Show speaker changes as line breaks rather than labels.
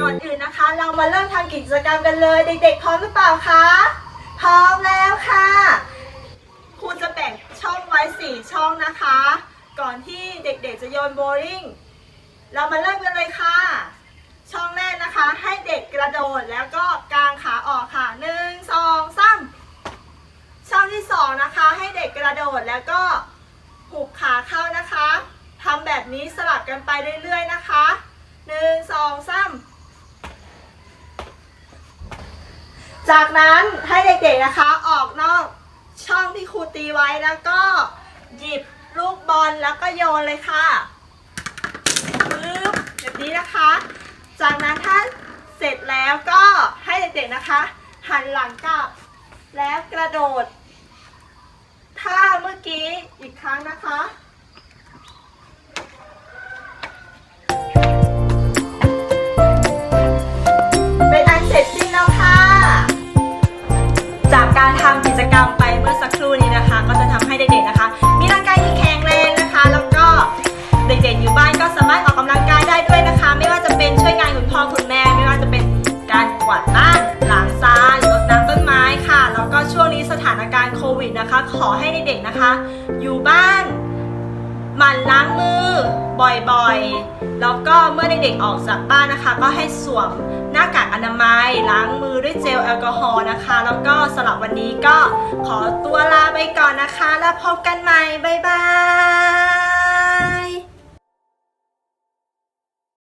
ก่อนอื่นนะคะ เรามาเริ่มทำกิจกรรมกันเลย เด็กๆพร้อมหรือเปล่าคะ พร้อมแล้วค่ะครูจะแบ่งช่องไว้สี่ช่องนะคะ ก่อนที่เด็กๆจะโยนโบว์ลิ่งเรามาเริ่มกันเลยค่ะ ช่องแรกนะคะ ให้เด็กกระโดดแล้วก็กางขาออกค่ะหนึ่งสองสามช่องที่สองนะคะ ให้เด็กกระโดดแล้วก็หุบขาเข้านะคะทำแบบนี้สลับกันไปเรื่อยๆนะคะหนึ่งสองสาม จากนั้นให้เด็กๆนะคะออกนอกช่องที่ครูตีไว้แล้วก็หยิบลูกบอลแล้วก็โยนเลยค่ะปึ๊บแบบนี้นะคะ จากนั้นถ้าเสร็จแล้วก็ให้เด็กๆนะคะ หันหลังกลับ แล้วกระโดดท่าเมื่อกี้อีกครั้งนะคะ ขอให้เด็กๆนะคะ อยู่บ้านหมั่นล้างมือบ่อยๆ แล้วก็เมื่อเด็กๆออกจากบ้านนะคะ ก็ให้สวมหน้ากากอนามัย ล้างมือด้วยเจลแอลกอฮอล์นะคะ แล้วก็สำหรับวันนี้ก็ขอตัวลาไปก่อนนะคะ แล้วพบกันใหม่บ๊ายบาย